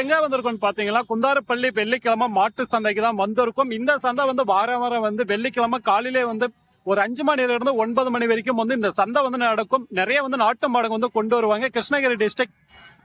எங்க வந்திருக்கோம் பாத்தீங்களா குந்தாரப்பள்ளி வெள்ளிக்கிழமை மாட்டு சந்தைக்கு தான் வந்திருக்கும். இந்த சந்தை வந்து வாரம் வாரம் வந்து வெள்ளிக்கிழமை காலையிலே வந்து ஒரு அஞ்சு மணில இருந்து ஒன்பது மணி வரைக்கும் வந்து இந்த சந்தை வந்து நடக்கும். நிறைய வந்து நாட்டு மாடுங்க வந்து கொண்டு வருவாங்க. கிருஷ்ணகிரி டிஸ்ட்ரிக்ட்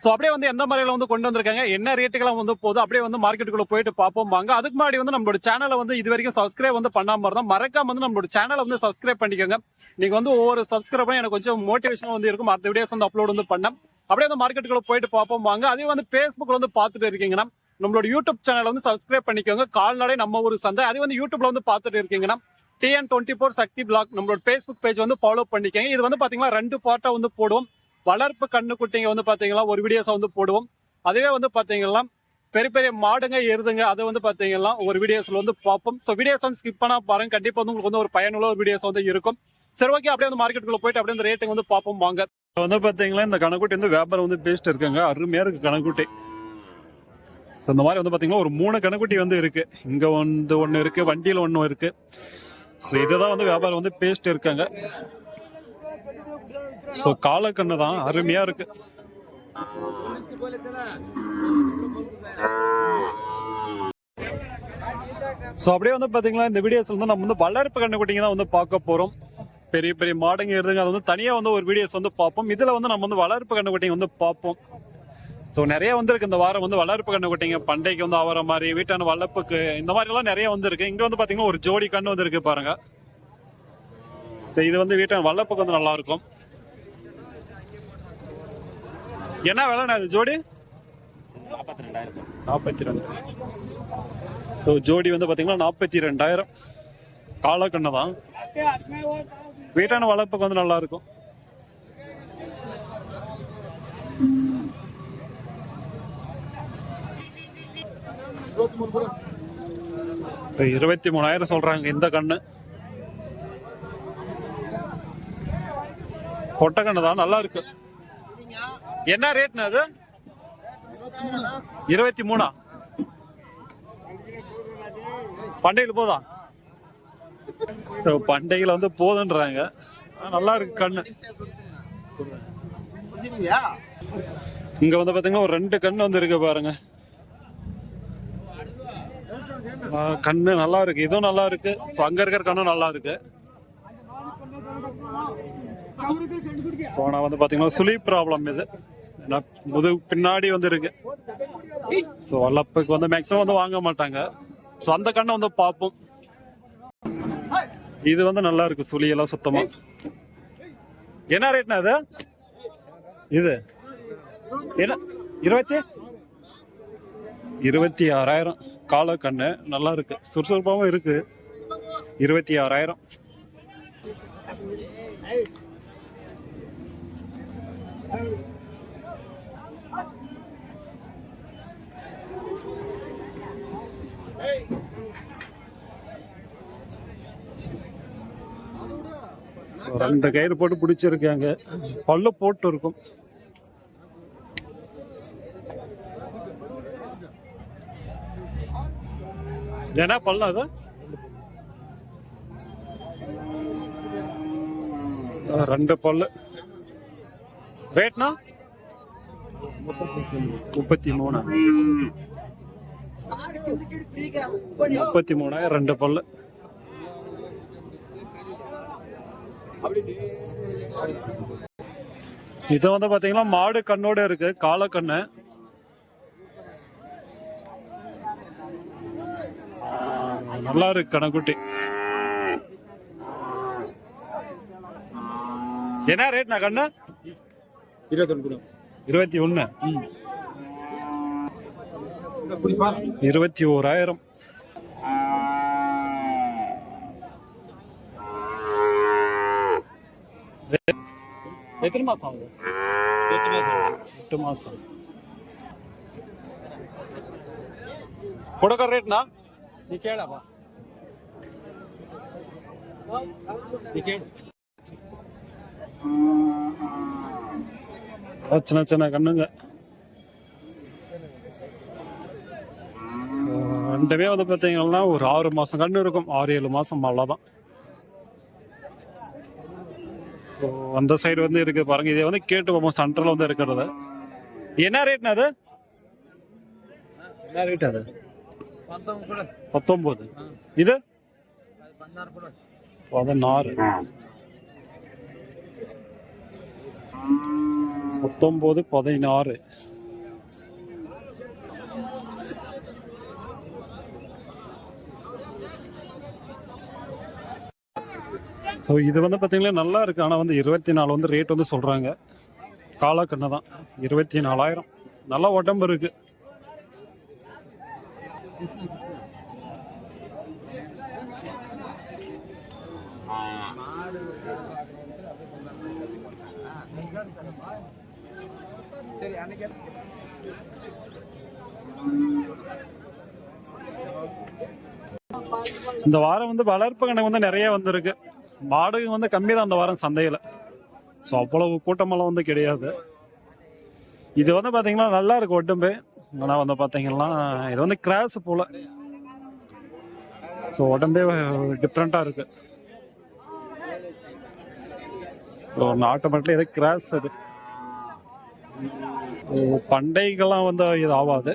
ஸோ அப்படியே வந்து எந்த மாதிரில வந்து கொண்டு வந்திருக்காங்க? என்ன ரேட்டுக்கெல்லாம் வந்து போதும் அப்படியே வந்து மார்க்கெட்டுக்குள்ள போயிட்டு பார்ப்போம் வாங்க. அதுக்கு முன்னாடி வந்து நம்மளோட சேனலை வந்து இது வரைக்கும் சப்ஸ்கிரைப் வந்து பண்ணாம இருந்தா மறக்காம வந்து நம்மளோட சேனலை வந்து சப்ஸ்கிரைப் பண்ணிக்கோங்க. நீங்க வந்து ஒவ்வொரு சப்ஸ்கிரைபரும் எனக்கு கொஞ்சம் மோட்டிவேஷன் வந்து இருக்கும். அடுத்த வீடியோஸ் வந்து அப்லோட் வந்து பண்ணேன். அப்படியே வந்து மார்க்கெட்டுக்குள்ள போயிட்டு பார்ப்போம் வாங்க. அதே வந்து ஃபேஸ்புக்கில் வந்து பார்த்துட்டு இருக்கீங்கன்னா நம்மளோட யூடியூப் சேனலை வந்து சப்ஸ்கிரைப் பண்ணிக்கோங்க. கால்நடை நம்ம ஒரு சந்தை. அதே வந்து யூடியூப்ல வந்து பார்த்துட்டு இருக்கீங்கன்னா TN twenty four Sakthi blog நம்மளோட ஃபேஸ்புக் பேஜ் வந்து ஃபாலோ பண்ணிக்கங்க. இது வந்து பார்த்தீங்கன்னா ரெண்டு பார்ட்டாக வந்து போடுவோம். வளர்ப்பு கண்ணுக்குட்டிங்க வந்து பாத்தீங்கன்னா ஒரு வீடியோஸை வந்து போடுவோம். அதுவே வந்து பார்த்தீங்கன்னா பெரிய பெரிய மாடுங்க எருதுங்க அதை வந்து பார்த்தீங்கன்னா ஒரு வீடியோஸில் வந்து பார்ப்போம். ஸோ வீடியோஸ் வந்து ஸ்கிப் பண்ணா பாருங்க. கண்டிப்பாக வந்து உங்களுக்கு வந்து ஒரு பயனுள்ள ஒரு வீடியோஸ் வந்து இருக்கும். சரி ஓகே அப்படியே வந்து மார்க்கெட்டுக்குள்ள போயிட்டு அப்படியே அந்த ரேட்டுங்க வந்து பார்ப்போம் வாங்க. வந்து பார்த்தீங்கன்னா இந்த கணக்குட்டி வந்து வியாபாரம் வந்து பேசிட்டு இருக்காங்க. அருமையாக இருக்குது கணக்குட்டி ஸோ இந்த மாதிரி வந்து பார்த்தீங்கன்னா ஒரு மூணு கணக்குட்டி வந்து இருக்குது இங்கே வந்து ஒன்று இருக்குது வண்டியில் ஒன்று இருக்குது ஸோ இதுதான் வந்து வியாபாரம் வந்து பேசிட்டு இருக்காங்க. ஸோ காலக்கண்ணு தான் அருமையா இருக்கு. ஸோ அப்படியே வந்து பாத்தீங்கன்னா இந்த வீடியோஸ்ல வந்து நம்ம வந்து வளர்ப்பு கண்ணுக்குட்டிங்க தான் வந்து பார்க்க போறோம். பெரிய பெரிய மாடுங்க இருந்துங்க அது வந்து தனியாக வந்து ஒரு வீடியோஸ் வந்து பார்ப்போம். இதில் வந்து நம்ம வந்து வளர்ப்பு கண்ணுக்குட்டிங்க வந்து பார்ப்போம். ஸோ நிறைய வந்திருக்கு இந்த வாரம். வந்து வளர்ப்பு கண்ணுக்குட்டிங்க பண்டைக்கு வந்து ஆவற மாதிரி வீட்டான வளர்ப்புக்கு இந்த மாதிரி எல்லாம் நிறைய வந்திருக்கு. இங்க வந்து பாத்தீங்கன்னா ஒரு ஜோடி கண்ணு வந்திருக்கு பாருங்க. ஸோ இது வந்து வீட்டான வளர்ப்புக்கு வந்து நல்லா இருக்கும். என்ன விலைண்ணா இது? ஜோடி? நாற்பத்தி ரெண்டாயிரம். நாற்பத்தி ரெண்டு ஸோ ஜோடி வந்து பார்த்தீங்கன்னா நாற்பத்தி ரெண்டாயிரம். காலக்கண்ணு தான். வீட்டான வளர்ப்புக்கு வந்து நல்லா இருக்கும். இப்போ இருபத்தி மூணாயிரம் சொல்கிறாங்க இந்த கண்ணு. பொட்டை கண்ணு தான் நல்லா இருக்கு. என்ன ரேட்னா அது? இருபத்தி மூணா? பண்டையில் போதா? பண்டையில் வந்து போதுன்றாங்க. நல்லா இருக்கு கண்ணு. இங்க வந்து பாத்தீங்கன்னா ஒரு ரெண்டு கண்ணு வந்து இருக்கு பாருங்க. கண்ணு நல்லா இருக்கு. இதுவும் நல்லா இருக்கு. ஸோ அங்க இருக்கிற கண்ணும் நல்லா இருக்கு. போனா வந்து பாத்தீங்கன்னா சுழி ப்ராப்ளம் இது. முது பின்னாடி வந்து இருக்கு. ஸோ வல்லப்புக்கு வந்து மேக்ஸிமம் வந்து வாங்க மாட்டாங்க. ஸோ அந்த கண்ணை வந்து பார்ப்போம். இது வந்து நல்லா இருக்கு சுழியெல்லாம் சுத்தமா. என்ன ரேட்னா அது இது. என்ன? இருபத்தி? இருபத்தி ஆறாயிரம். கால கண்ணு நல்லா இருக்கு. சுறுசுறுப்பாகவும் இருக்கு. இருபத்தி ஆறாயிரம். ரெண்டு கயிறு போட்டு பிடிச்சிருக்காங்க பல்லு போட்டு இருக்கும். என்ன பல்லு அது? ரெண்டு பல்லு. ரேட்னா? முப்பத்தி மூணு. முப்பத்தி மூணாயிரம் ரெண்டு பல்லு. இது வந்து பாத்தீங்கன்னா மாடு கண்ணோட இருக்கு கால நல்லா இருக்கு கணக்குட்டி என்ன ரேட்னா கண்ணு? இருபத்தொன்று இருபத்தி ஒண்ணு இருபத்தி ஓராயிரம். எத்தனை மாசம் ஆகுது? எட்டு மாசம் கொடுக்கற ரேட்னா நீ கேளாப்பா. ठीक है। சின்ன சின்ன கண்ணுங்க ரெண்டுமே வந்து பார்த்தீங்கன்னா ஒரு ஆறு மாதம் கண்ணு இருக்கும் ஆறு ஏழு மாதம் அவ்வளோதான் ஸோ அந்த சைடு வந்து இருக்குது பாருங்கள் இதே வந்து கேட்டு போகும் சென்டரில் வந்து இருக்கிறது என்ன ரேட்னா அது என்ன ரேட் அது பத்தொம்பது இது பதினாறு. பத்தொம்போது பதினாறு. ஸோ இது வந்து பார்த்தீங்கன்னா நல்லா இருக்கு. ஆனால் வந்து இருபத்தி நாலு வந்து ரேட் வந்து சொல்கிறாங்க காலாக்கண்ணு தான். இருபத்தி நாலாயிரம் நல்ல உடம்பு இருக்கு. சரி அன்னைக்கு. இந்த வாரம் வந்து வளர்ப்பு கணக்கு வந்து நிறைய வந்திருக்கு. மாடு வந்து கம்மி தான் இந்த வாரம் சந்தையில். ஸோ அவ்வளவு கூட்டமெல்லாம் வந்து கிடையாது. இது வந்து பார்த்தீங்கன்னா நல்லா இருக்கு உடம்பு ஆனால் வந்து பார்த்தீங்கன்னா இது வந்து கிராஸ் போல. ஸோ உடம்பே டிஃப்ரெண்ட்டாக இருக்கு. ஸோ நாட்டு மட்டும் இது கிராஸ் அது. பண்டைகள்லாம் வந்து இது ஆகாது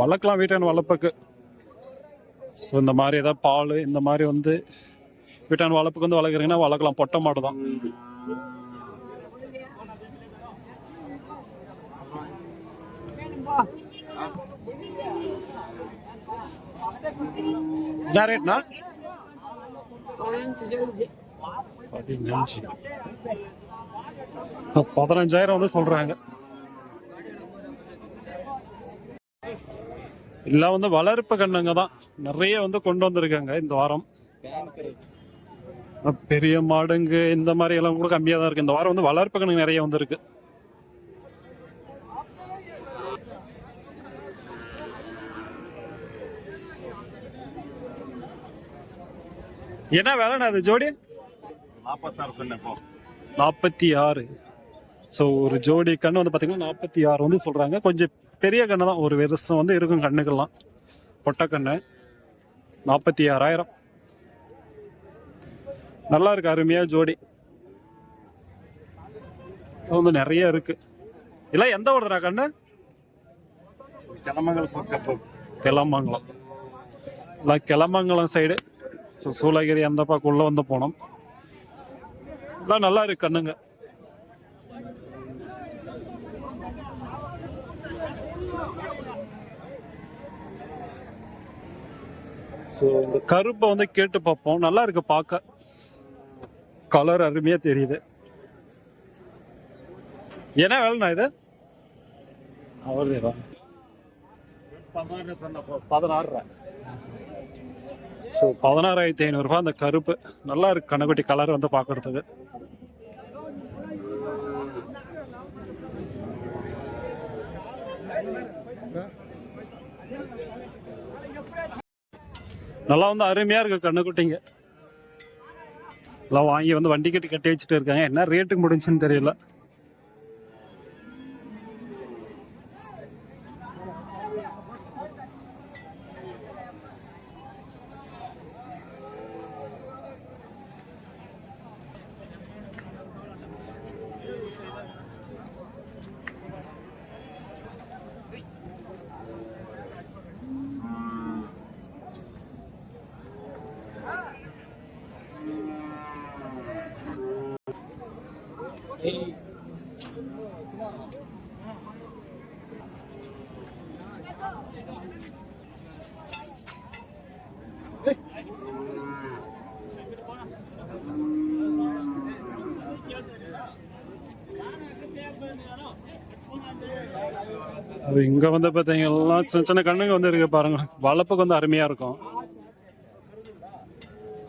வளர்க்கலாம் வீட்டான வளர்ப்புக்கு. ஸோ இந்த மாதிரி ஏதாவது பால் இந்த மாதிரி வந்து வீட்டான வளர்ப்புக்கு வந்து வளர்க்குறீங்கன்னா வளர்க்கலாம். பொட்டை மாடு தான். என்ன ரேட்னா பதினஞ்சு. பதினஞ்சாயிரம் வந்து சொல்றாங்க. எல்லாம் வந்து வளர்ப்பு கண்ணுங்க தான். நிறைய வந்து கொண்டு வந்திருக்காங்க இந்த வாரம். பெரிய மாடுங்க இந்த மாதிரி எல்லாம் கூட கம்மியா தான் இருக்கு. இந்த வாரம் வந்து வளர்ப்பு கண்ணுங்க நிறைய வந்திருக்கு. என்ன வேலைண்ணா அது ஜோடி? நாற்பத்தாறு சொன்னேன் நாற்பத்தி ஆறு. ஸோ ஒரு ஜோடி கண்ணு வந்து பார்த்தீங்கன்னா நாற்பத்தி ஆறு வந்து சொல்கிறாங்க கொஞ்சம் பெரிய கண்ணு தான். ஒரு வருஷம் வந்து இருக்கும் கண்ணுக்கெல்லாம். பொட்டக்கண்ணு நாற்பத்தி ஆறாயிரம். நல்லா இருக்கு. அருமையாக ஜோடி. வந்து நிறைய இருக்கு. இல்லை எந்த ஊர்துடா கண்ணு? கிளமங்கலம். பக்கம் கிளமங்கலம் இல்லை கிளமங்கலம் சைடு ஸோ சூளகிரி அந்த பக்கம் உள்ளே வந்து போனோம். எல்லாம் நல்லா இருக்கு கண்ணுங்க. ஸோ இந்த கருப்பை வந்து கேட்டு பார்ப்போம். நல்லா இருக்கு பார்க்க. கலர் அருமையா தெரியுது. என்ன வேலைண்ணா இது? அவர்தேவா பதினாறு பதினாறு ஸோ பதினாறாயிரத்தி ஐநூறுரூபா அந்த கருப்பு. நல்லா இருக்கு கண்ணுக்குட்டி கலர் வந்து பார்க்கறதுக்கு. நல்லா வந்து அருமையா இருக்கு கண்ணுக்குட்டிங்க. எல்லாம் வாங்கி வந்து வண்டி கட்டி கட்டி வச்சுட்டு இருக்காங்க. என்ன ரேட்டுக்கு முடிஞ்சுன்னு தெரியல. அது இங்க வந்து பாத்தீங்கன்னா சின்ன சின்ன கண்ணுங்க வந்து இருக்கு பாருங்க. வளர்ப்புக்கு வந்து அருமையா இருக்கும்.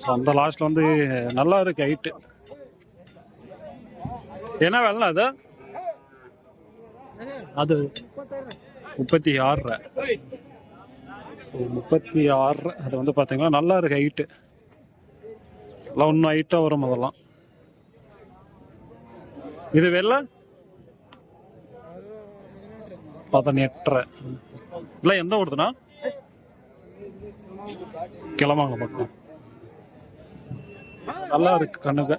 ஸோ அந்த லாஸ்ட்ல வந்து நல்லா இருக்கு ஹைட்டு என்ன வேலை அது? அது முப்பத்தி ஆறு முப்பத்தி ஆறு அது வந்து பார்த்தீங்கன்னா நல்லா இருக்கு ஹைட்டு எல்லாம் இன்னும் ஹைட்டாக வரும் அதெல்லாம். இது வெள்ளை பதினெட்டரை. இல்லை எந்த ஊருதுண்ணா? கிளம்பாங்க பக்கம். நல்லா இருக்கு கண்ணுக்கு.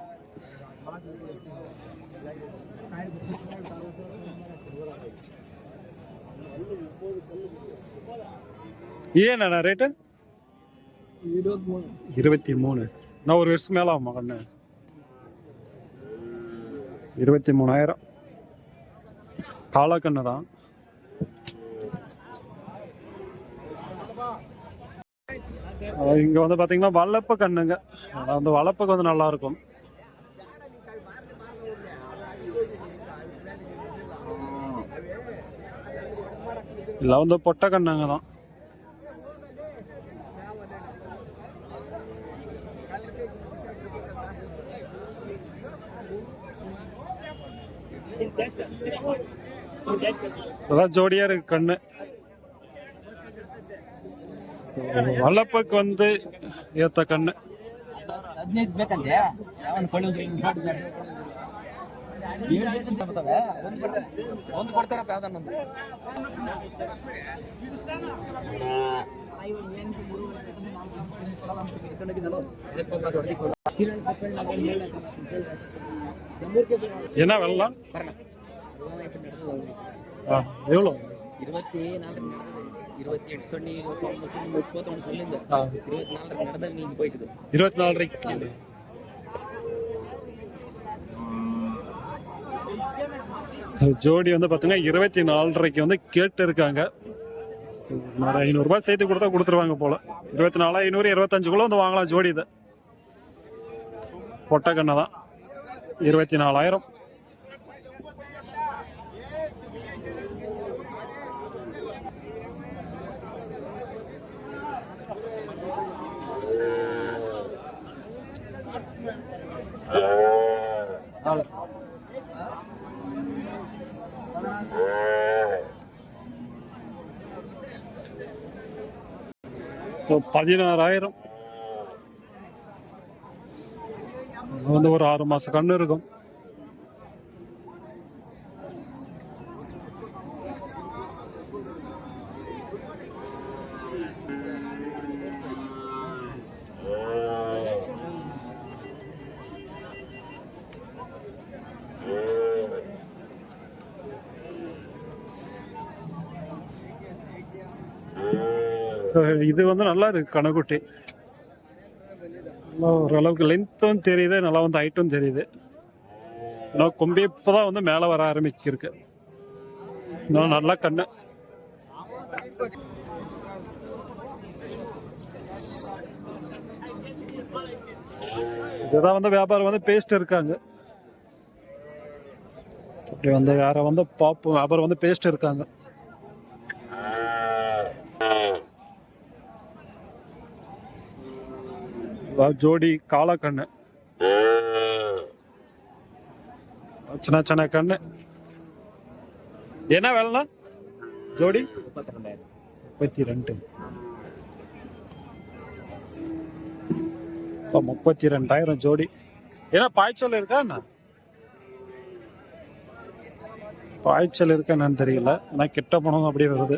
ஏண்ணா ரேட்டு இருபத்தி மூணு இருபத்தி மூணு. நான் ஒரு வருஷம் மேலே ஆகுமா கண்ணு? இருபத்தி மூணாயிரம். காலாக்கண்ணு தான். இங்கே இங்க வந்து பாத்தீங்கன்னா வளர்ப்பு கண்ணுங்க. அந்த வந்து வந்து நல்லா எல்லாம் வந்து பொட்டை கண்ணாங்க தான். அதான் ஜோடியா இருக்கு கண்ணு. வளர்ப்புக்கு வந்து ஏத்த கண்ணு. ಹದಿನೈದು ಬೇಕಂತೆ ಯಾವನ್ ಕೊಳ್ಳಿ ಏಳು ದೇಶ ಬರ್ತವೆ ಒಂದು ಕೊಡ್ತಾರೆ ಒಂದು ಕೊಡ್ತಾರಪ್ಪ ಯಾವ್ದನ್ನೊಂದು என்ன வெள்ளம் ஆ, எவ்வளோ இருபத்தி நாலு நடந்தது இருபத்தி எட்டு சொல்லி இருபத்தி ஒன்பது சொல்லி முப்பத்தொன்னு சொல்லிருந்து ஆ, இருபத்தி நாலு நடந்தது நீங்க போயிட்டு இருபத்தி நாலரைக்கு ஜோடி வந்து பார்த்தீங்கன்னா இருபத்தி நாலரைக்கு வந்து கேட்டு இருக்காங்க ஒரு ஐநூறுரூபா சேர்த்து கொடுத்தா கொடுத்துருவாங்க போல. இருபத்தி நாலு ஐநூறு இருபத்தஞ்சுக்குள்ளே வந்து வாங்கலாம் ஜோடி இதை. பொட்டக்கண்ணை தான். இருபத்தி நாலாயிரம். பதினாறாயிரம். வந்து ஒரு ஆறு மாசம் கண்ணு இருக்கும். இது வந்து நல்லா இருக்கு கணக்குட்டி நல்லா ஓரளவுக்கு லென்த்தும் தெரியுது நல்லா வந்து ஹைட்டும் தெரியுது. ஆனால் கொம்பி இப்போதான் வந்து மேலே வர ஆரம்பிக்கிருக்கு இன்னும் நல்லா கண்ணு. இதுதான் வந்து வியாபாரம் வந்து பேஸ்ட்டு இருக்காங்க. அப்படி வந்து வேற வந்து பாப்பு வியாபாரம் வந்து பேஸ்ட்டு இருக்காங்க. ஜோடி காலக்கண்ணு சின்ன சின்ன கண்ணு. என்ன வேலைண்ணா? ஜோடி? முப்பத்தி ரெண்டாயிரம் முப்பத்தி ரெண்டு இப்போ முப்பத்தி ரெண்டாயிரம் ஜோடி. ஏன்னா பாய்ச்சல் இருக்கா என்ன? பாய்ச்சல் இருக்கா என்னன்னு தெரியல. ஆனால் கிட்ட போனதும் அப்படியே வருது.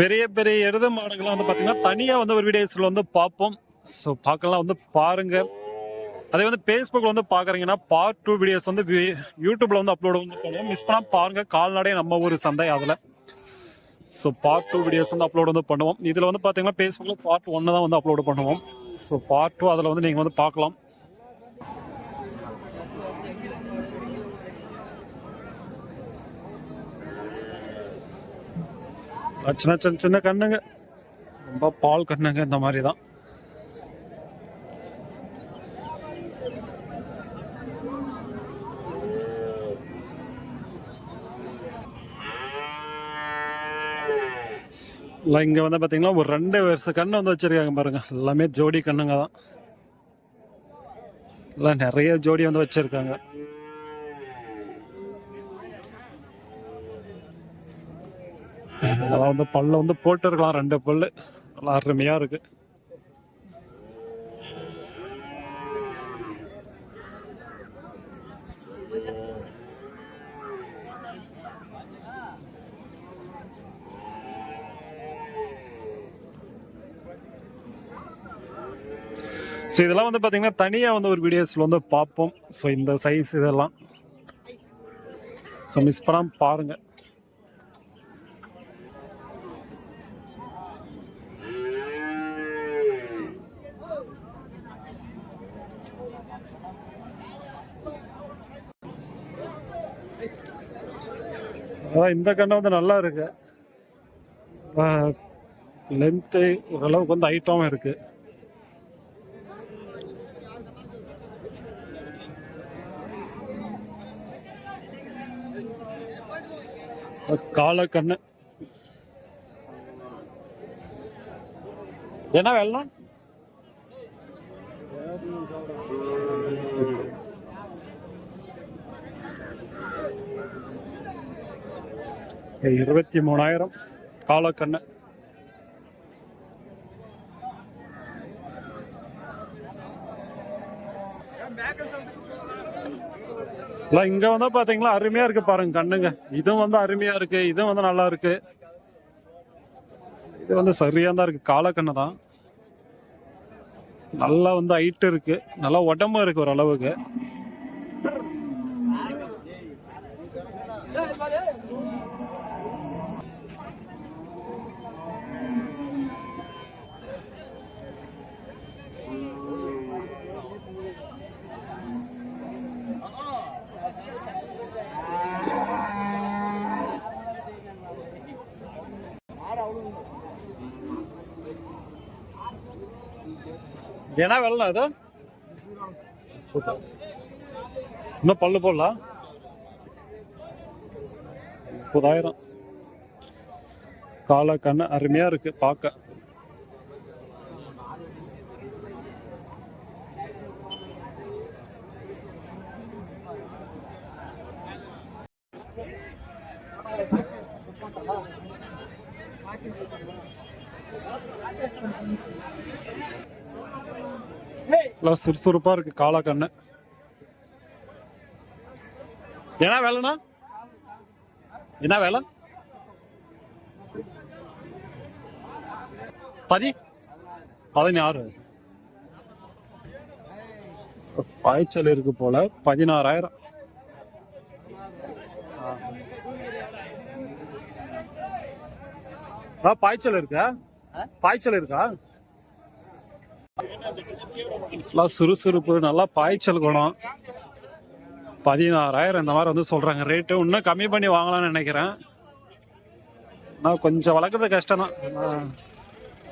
பெரிய பெரிய எழுத மாடுகள்லாம் வந்து பார்த்தீங்கன்னா தனியாக வந்து ஒரு வீடியோஸில் வந்து பார்ப்போம். ஸோ பார்க்கலாம். வந்து பாருங்க. அதே வந்து ஃபேஸ்புக்கில் வந்து பார்க்குறீங்கன்னா பார்ட் டூ வீடியோஸ் வந்து யூடியூப்பில் யூடியூப்ல வந்து அப்லோட் வந்து பண்ணுவோம் மிஸ் பண்ணால் பாருங்க. கால்நடை நம்ம ஊர் சந்தை அதில். ஸோ பார்ட் டூ வீடியோஸ் வந்து அப்லோட் வந்து பண்ணுவோம். இதில் வந்து பார்த்தீங்கன்னா ஃபேஸ்புக்கில் பார்ட் ஒன்று தான் வந்து அப்லோட் பண்ணுவோம். ஸோ பார்ட் டூ அதில் வந்து நீங்கள் வந்து பார்க்கலாம். சின்ன சின்ன சின்ன கண்ணுங்க. ரொம்ப பால் கண்ணுங்க இந்த மாதிரி தான் இல்லை இங்கே வந்து பார்த்தீங்கன்னா ஒரு ரெண்டு வருஷ கண்ணு வந்து வச்சுருக்காங்க பாருங்கள் எல்லாமே ஜோடி கண்ணுங்க தான். இல்லை நிறைய ஜோடி வந்து வச்சுருக்காங்க. இதெல்லாம் வந்து பல்ல வந்து போட்டு இருக்கலாம் ரெண்டு பல்லு. நல்லா அருமையா இருக்கு. ஸோ இதெல்லாம் வந்து பார்த்தீங்கன்னா தனியாக வந்து ஒரு வீடியோஸில் வந்து பார்ப்போம். ஸோ இந்த சைஸ் இதெல்லாம். ஸோ மிஸ் பண்ணாமல் பாருங்கள் ஆனால் இந்த கண்ணை வந்து நல்லா இருக்கு. லென்த்து ஓரளவுக்கு வந்து ஹைட்டாகவும் இருக்கு. கால கண்ணு. என்ன வெள்ளம் இருபத்தி மூணாயிரம் காலக்கண்ணு. இல்லை இங்க வந்து பாத்தீங்களா? அருமையா இருக்கு பாருங்க கண்ணுங்க. இதுவும் வந்து அருமையா இருக்கு. இதுவும் வந்து நல்லா இருக்கு. இது வந்து சரியா தான் இருக்கு. காலக்கண்ணு தான். நல்லா வந்து ஹைட் இருக்கு. நல்லா உடம்பு இருக்கு ஓரளவுக்கு. என்ன வெள்ளம் அது இன்னும் பல்லு போடலாம் முப்பதாயிரம். கால கண்ணு அருமையா இருக்கு பார்க்க நல்லா சுறுசுறுப்பா இருக்கு காளா கண்ணு. என்ன வேலைண்ணா? என்ன வேலை? பதி பதினாறு. பாய்ச்சல் இருக்கு போல பதினாறாயிரம். பாய்ச்சல் இருக்கா? பாய்ச்சல் இருக்கா? நல்லா சுறுசுறுப்பு நல்லா பாய்ச்சல் குணம். பதினாறாயிரம் இந்த மாதிரி வந்து சொல்கிறாங்க ரேட்டு இன்னும் கம்மி பண்ணி வாங்கலாம்னு நினைக்கிறேன். ஆனால் கொஞ்சம் வளர்க்குறது கஷ்டம் தான்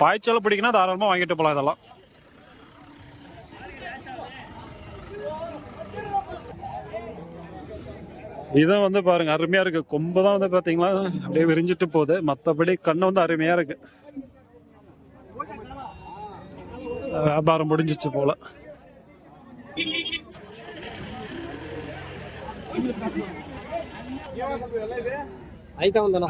பாய்ச்சல் பிடிக்குன்னா தாராளமாக வாங்கிட்டு போகலாம் இதெல்லாம். இதுவும் வந்து பாருங்க அருமையா இருக்கு. கொம்பு தான் வந்து பாத்தீங்களா? அப்படியே விரிஞ்சிட்டு போகுது. மற்றபடி கண்ணு வந்து அருமையா இருக்கு. வியாபாரம் முடிஞ்சிச்சு போல. வந்தனா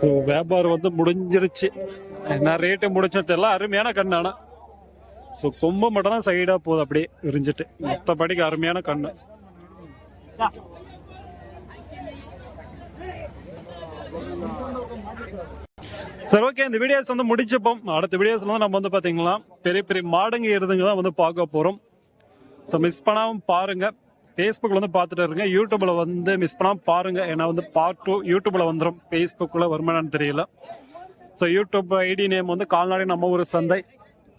So, வியாபாரம் வந்து முடிஞ்சிருச்சு. என்ன ரேட்டு முடிச்சது தெரியல அருமையான கண்ணு ஆனா. ஸோ கொம்பு மட்டும் தான் சைடா போகுது அப்படியே விரிஞ்சிட்டு. மற்றபடிக்கு அருமையான கண்ணு. சரி ஓகே இந்த வீடியோஸ் வந்து முடிச்சுப்போம். அடுத்த வீடியோஸ்ல வந்து நம்ம வந்து பாத்தீங்களா பெரிய பெரிய மாடுங்க இருந்துங்க தான் வந்து பார்க்க போறோம். ஸோ மிஸ் பண்ணாமல் பாருங்க. ஃபேஸ்புக்கில் வந்து பார்த்துட்டு இருங்க. யூடியூப்பில் வந்து மிஸ் பண்ணாமல் பாருங்க. ஏன்னா வந்து பார்ட் டூ யூடியூப்பில் வந்துடும் ஃபேஸ்புக்கில் வருமானு தெரியல. ஸோ யூடியூப் ஐடி நேம் வந்து கால்நாடி நம்ம ஒரு சந்தை.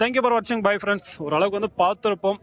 தேங்க்யூ ஃபார் வாட்சிங் பை ஃப்ரெண்ட்ஸ் ஓரளவுக்கு வந்து பார்த்துருப்போம்.